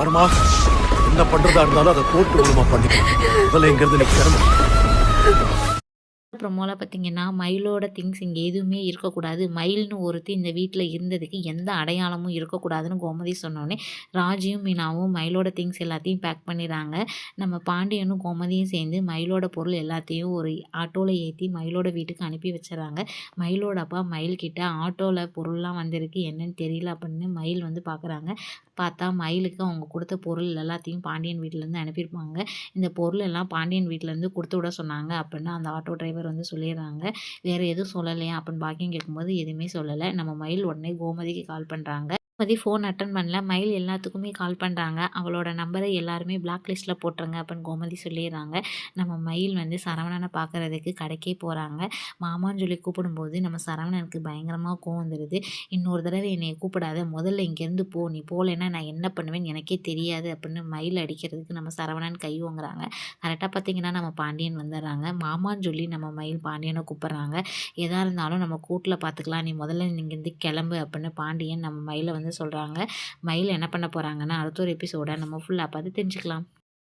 வருமா? என்ன பண்றதா இருந்தாலும் அதை கோர்ட்டு மூலமா பண்ணிக்கலாம் முதல்ல எங்கிறது நீ கிளம்பு. ப்ரொமோவில் பார்த்தீங்கன்னா மயிலோட திங்ஸ் இங்கே எதுவுமே இருக்கக்கூடாது. மயில்னு ஒருத்தி இந்த வீட்டில் இருந்ததுக்கு எந்த அடையாளமும் இருக்கக்கூடாதுன்னு கோமதி சொன்னோடனே ராஜியும் மீனாவும் மயிலோட திங்ஸ் எல்லாத்தையும் பேக் பண்ணிடுறாங்க. நம்ம பாண்டியனும் கோமதியும் சேர்ந்து மயிலோட பொருள் எல்லாத்தையும் ஒரு ஆட்டோவில் ஏற்றி மயிலோட வீட்டுக்கு அனுப்பி வச்சிடறாங்க. மயிலோட அப்பா மயில்கிட்ட ஆட்டோவில் பொருள்லாம் வந்திருக்கு என்னன்னு தெரியல அப்படின்னு மயில் வந்து பார்க்குறாங்க பார்த்தா மயிலுக்கு அவங்க கொடுத்த பொருள் எல்லாத்தையும் பாண்டியன் வீட்டிலேருந்து அனுப்பியிருப்பாங்க. இந்த பொருள் எல்லாம் பாண்டியன் வீட்டிலேருந்து கொடுத்து விட சொன்னாங்க அப்படின்னு அந்த ஆட்டோ டிரைவர் வந்து சொல்லிடுறாங்க. வேறு எதுவும் சொல்லலையா? அப்படின்னு பாக்கியம் கேட்கும்போது எதுவுமே சொல்லலை. நம்ம மயில் உடனே கோமதிக்கு கால் பண்ணுறாங்க சுமதி ஃபோன் அட்டன் பண்ணல. மயில் எல்லாத்துக்குமே கால் பண்ணுறாங்க அவளோட நம்பரை எல்லாருமே பிளாக் லிஸ்ட்டில் போட்டுருங்க அப்படின்னு கோமதி சொல்லிடுறாங்க. நம்ம மயில் வந்து சரவணனை பார்க்குறதுக்கு கடைக்கே போகிறாங்க மாமான்னு சொல்லி கூப்பிடும்போது நம்ம சரவணனுக்கு பயங்கரமாக கோவம் வந்துடுது இன்னொரு தடவை என்னை கூப்பிடாத. முதல்ல இங்கேருந்து போ. நீ போகலைன்னா நான் என்ன பண்ணுவேன்னு எனக்கே தெரியாது அப்படின்னு மயில் அடிக்கிறதுக்கு நம்ம சரவணன் கை வாங்குறாங்க கரெக்டாக பார்த்தீங்கன்னா நம்ம பாண்டியன் வந்துடுறாங்க. மாமான்னு சொல்லி நம்ம மயில் பாண்டியனை கூப்பிட்றாங்க. எதாக இருந்தாலும் நம்ம கூட்டில் பார்த்துக்கலாம். நீ முதல்ல இங்கேருந்து கிளம்பு அப்படின்னு பாண்டியன் நம்ம மயிலை வந்து வந்து சொல்கிறாங்க மயில் என்ன பண்ண போகிறாங்கன்னா அடுத்த ஒரு எபிசோட நம்ம ஃபுல்லாக பார்த்து தெரிஞ்சுக்கலாம்.